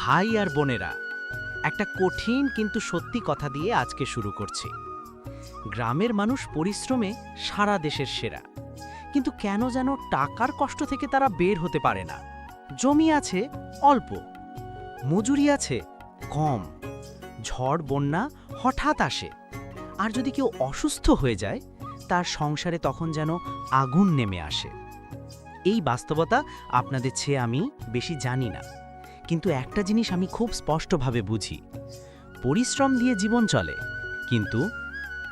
ভাই আর বোনেরা, একটা কঠিন কিন্তু সত্যি কথা দিয়ে আজকে শুরু করছি। গ্রামের মানুষ পরিশ্রমে সারা দেশের সেরা, কিন্তু কেন যেন টাকার কষ্ট থেকে তারা বের হতে পারে না। জমি আছে অল্প, মজুরি আছে কম, ঝড়, বন্যা হঠাৎ আসে, আর যদি কেউ অসুস্থ হয়ে যায়, তার সংসারে তখন যেন আগুন নেমে আসে। এই বাস্তবতা আপনাদের চেয়ে আমি বেশি জানি না। কিন্তু একটা জিনিস আমি খুব স্পষ্টভাবে বুঝি। পরিশ্রম দিয়ে জীবন চলে, কিন্তু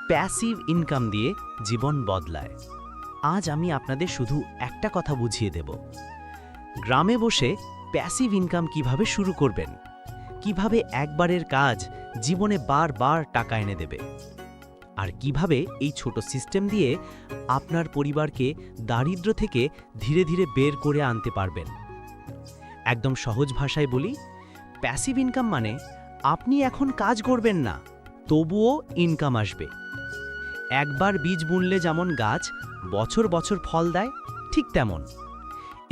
প্যাসিভ ইনকাম দিয়ে জীবন বদলায়। আজ আমি আপনাদের শুধু একটা কথা বুঝিয়ে দেব। গ্রামে বসে প্যাসিভ ইনকাম কীভাবে শুরু করবেন? কীভাবে একবারের কাজ জীবনে বারবার টাকা এনে দেবে? আর কীভাবে এই ছোট সিস্টেম দিয়ে আপনার পরিবারকে দারিদ্র্য থেকে ধীরে ধীরে বের করে আনতে পারবেন? একদম সহজ ভাষায় বলি প্যাসিভ ইনকাম মানে আপনি এখন কাজ করবেন না, তবুও ইনকাম আসবে। একবার বীজ বুনলে যেমন গাছ বছর বছর ফল দেয়, ঠিক তেমন।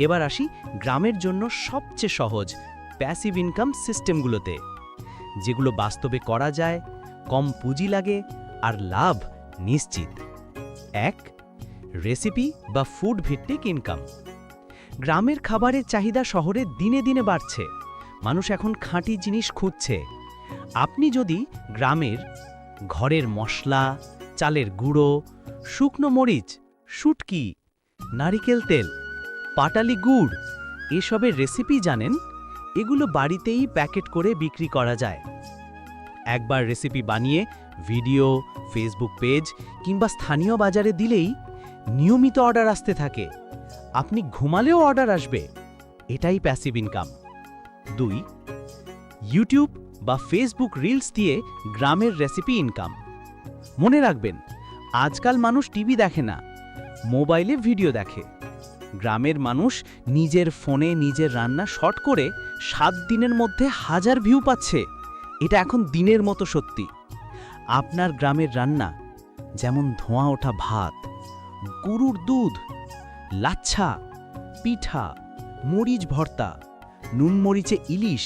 এবার আসি গ্রামের জন্য সবচেয়ে সহজ প্যাসিভ ইনকাম সিস্টেমগুলোতে যেগুলো বাস্তবে করা যায়, কম পুঁজি লাগে আর লাভ নিশ্চিত। এক রেসিপি বা ফুড ভিত্তিক ইনকাম গ্রামের খাবারের চাহিদা শহরে দিনে দিনে বাড়ছে। মানুষ এখন খাঁটি জিনিস খুঁজছে। আপনি যদি গ্রামের ঘরের মশলা, চালের গুঁড়ো, শুকনো মরিচ, শুটকি, নারিকেল তেল, পাটালি গুড় এসবের রেসিপি জানেন, এগুলো বাড়িতেই প্যাকেট করে বিক্রি করা যায়। একবার রেসিপি বানিয়ে ভিডিও, ফেসবুক পেজ কিংবা স্থানীয় বাজারে দিলেই নিয়মিত অর্ডার আসতে থাকে। আপনি ঘুমালেও অর্ডার আসবে। এটাই প্যাসিভ ইনকাম দুই ইউটিউব বা ফেসবুক রিলস দিয়ে গ্রামের রেসিপি ইনকাম মনে রাখবেন, আজকাল মানুষ টিভি দেখে না মোবাইলে ভিডিও দেখে। গ্রামের মানুষ নিজের ফোনে নিজের রান্না শর্ট করে সাত দিনের মধ্যে হাজার ভিউ পাচ্ছে। এটা এখন দিনের মতো সত্যি। আপনার গ্রামের রান্না, যেমন ধোঁয়া ওঠা ভাত, গরুর দুধ লাচ্ছা, পিঠা, মরিচ ভর্তা নুনমরিচে ইলিশ,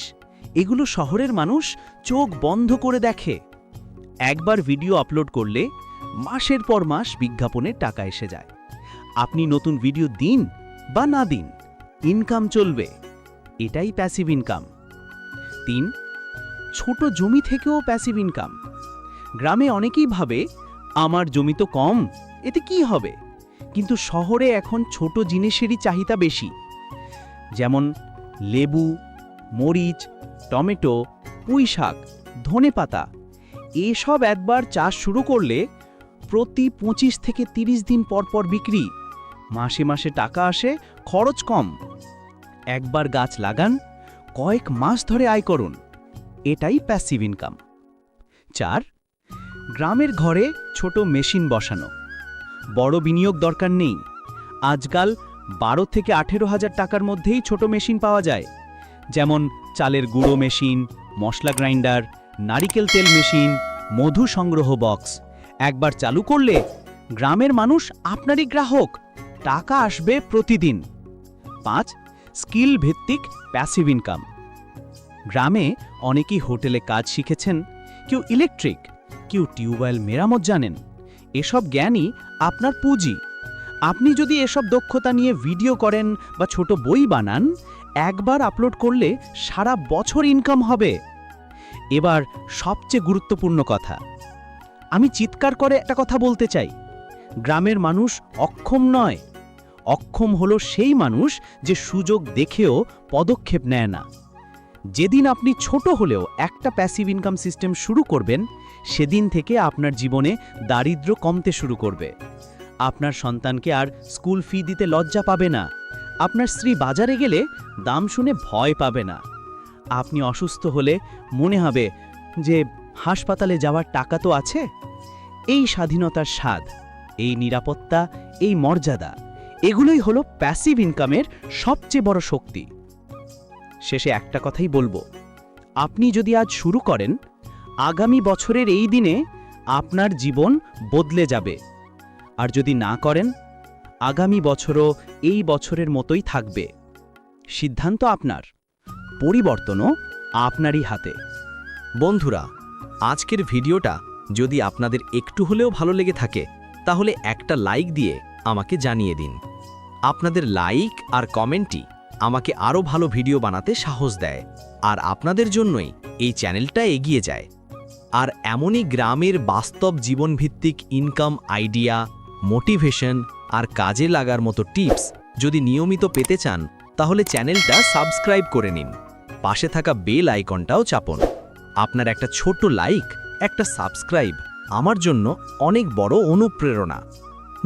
এগুলো শহরের মানুষ চোখ বন্ধ করে দেখে। একবার ভিডিও আপলোড করলে মাসের পর মাস বিজ্ঞাপনে টাকা এসে যায়। আপনি নতুন ভিডিও দিন বা না দিন ইনকাম চলবে, এটাই প্যাসিভ ইনকাম তিন, ছোট জমি থেকেও প্যাসিভ ইনকাম গ্রামে অনেকেই ভাবে, আমার জমি তো কম, এতে কি হবে? কিন্তু শহরে এখন ছোট জিনিসেরই চাহিদা বেশি। যেমন লেবু, মরিচ, টমেটো পুঁই শাক ধনেপাতা, এসব একবার চাষ শুরু করলে প্রতি পঁচিশ থেকে ৩০ দিন পর পর বিক্রি। মাসে মাসে টাকা আসে, খরচ কম। একবার গাছ লাগান, কয়েক মাস ধরে আয় করুন। এটাই প্যাসিভ ইনকাম চার, গ্রামের ঘরে ছোট মেশিন বসানো। বড় বিনিয়োগ দরকার নেই। আজকাল বারো থেকে আঠেরো হাজার টাকার মধ্যেই ছোট মেশিন পাওয়া যায়। যেমন চালের গুঁড়ো মেশিন, মশলা গ্রাইন্ডার, নারিকেল তেল মেশিন, মধু সংগ্রহ বক্স। একবার চালু করলে গ্রামের মানুষ আপনারই গ্রাহক। টাকা আসবে প্রতিদিন। পাঁচ, স্কিল ভিত্তিক প্যাসিভ ইনকাম গ্রামে অনেকেই হোটেলে কাজ শিখেছেন, কেউ ইলেকট্রিক কেউ টিউবওয়েল মেরামত জানেন। এসব জ্ঞানই আপনার পুঁজি। আপনি যদি এসব দক্ষতা নিয়ে ভিডিও করেন বা ছোট বই বানান, একবার আপলোড করলে সারা বছর ইনকাম হবে। এবার সবচেয়ে গুরুত্বপূর্ণ কথা, আমি চিৎকার করে একটা কথা বলতে চাই। গ্রামের মানুষ অক্ষম নয়। অক্ষম হলো সেই মানুষ যে সুযোগ দেখেও পদক্ষেপ নেয় না। যেদিন আপনি ছোট হলেও একটা প্যাসিভ ইনকাম সিস্টেম শুরু করবেন, সেদিন থেকে আপনার জীবনে দারিদ্র কমতে শুরু করবে। আপনার সন্তানকে আর স্কুল ফি দিতে লজ্জা পাবে না। আপনার স্ত্রী বাজারে গেলে দাম শুনে ভয় পাবে না। আপনি অসুস্থ হলে মনে হবে যে, হাসপাতালে যাওয়ার টাকা তো আছে। এই স্বাধীনতার স্বাদ, এই নিরাপত্তা, এই মর্যাদা, এগুলোই হলো প্যাসিভ ইনকামের সবচেয়ে বড় শক্তি। শেষে একটা কথাই বলব। আপনি যদি আজ শুরু করেন, আগামী বছরের এই দিনে আপনার জীবন বদলে যাবে। আর যদি না করেন, আগামী বছরও এই বছরের মতোই থাকবে। সিদ্ধান্ত আপনার, পরিবর্তনও আপনারই হাতে। বন্ধুরা, আজকের ভিডিওটা যদি আপনাদের একটু হলেও ভালো লেগে থাকে, তাহলে একটা লাইক দিয়ে আমাকে জানিয়ে দিন। আপনাদের লাইক আর কমেন্টই আমাকে আরও ভালো ভিডিও বানাতে সাহস দেয়, আর আপনাদের জন্যই এই চ্যানেলটা এগিয়ে যায়। আর এমনই গ্রামের বাস্তব জীবনভিত্তিক ইনকাম আইডিয়া মোটিভেশন আর কাজে লাগার মতো টিপস যদি নিয়মিত পেতে চান, তাহলে চ্যানেলটা সাবস্ক্রাইব করে নিন। পাশে থাকা বেল আইকনটাও চাপুন। আপনার একটা ছোট লাইক একটা সাবস্ক্রাইব আমার জন্য অনেক বড় অনুপ্রেরণা।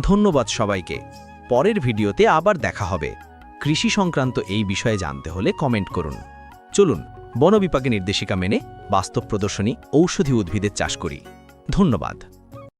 ধন্যবাদ সবাইকে। পরের ভিডিওতে আবার দেখা হবে। কৃষি সংক্রান্ত এই বিষয়ে জানতে হলে কমেন্ট করুন। চলুন বনবিপাকে নির্দেশিকা মেনে বাস্তব প্রদর্শনী ঔষধি উদ্ভিদের চাষ করি। ধন্যবাদ।